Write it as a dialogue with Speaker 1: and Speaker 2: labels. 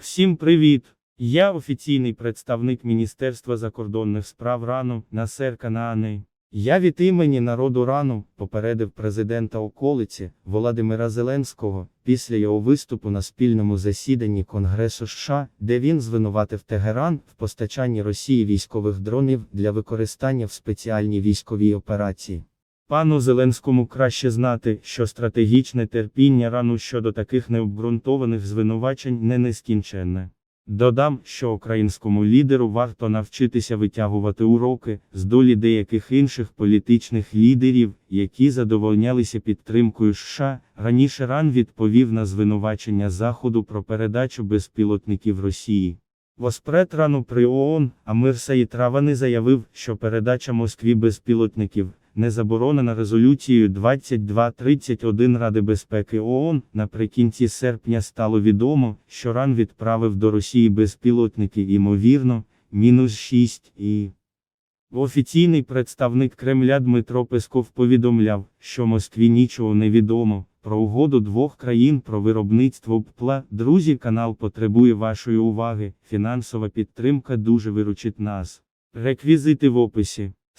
Speaker 1: Всім привіт! Я офіційний представник Міністерства закордонних справ Рану Насер Канаани. Я від імені народу Рану попередив президента околиці Володимира Зеленського після його виступу на спільному засіданні Конгресу США, де він звинуватив Тегеран в постачанні Росії військових дронів для використання в спеціальній військовій операції. Пану Зеленському краще знати, що стратегічне терпіння рану щодо таких необґрунтованих звинувачень не нескінченне. Додам, що українському лідеру варто навчитися витягувати уроки з долі деяких інших політичних лідерів, які задовольнялися підтримкою США. Раніше Ран відповів на звинувачення Заходу про передачу безпілотників Росії. Воспред рану при ООН, Амир Саїд Равани заявив, що передача Москві безпілотників не заборонена резолюцією 2231 Ради безпеки ООН. Наприкінці серпня стало відомо, що Ран відправив до Росії безпілотники, ймовірно, мінус 6 і. Офіційний представник Кремля Дмитро Песков повідомляв, що Москві нічого не відомо про угоду двох країн про виробництво ППЛА. Друзі, канал потребує вашої уваги. Фінансова підтримка дуже виручить нас. Реквізити в описі.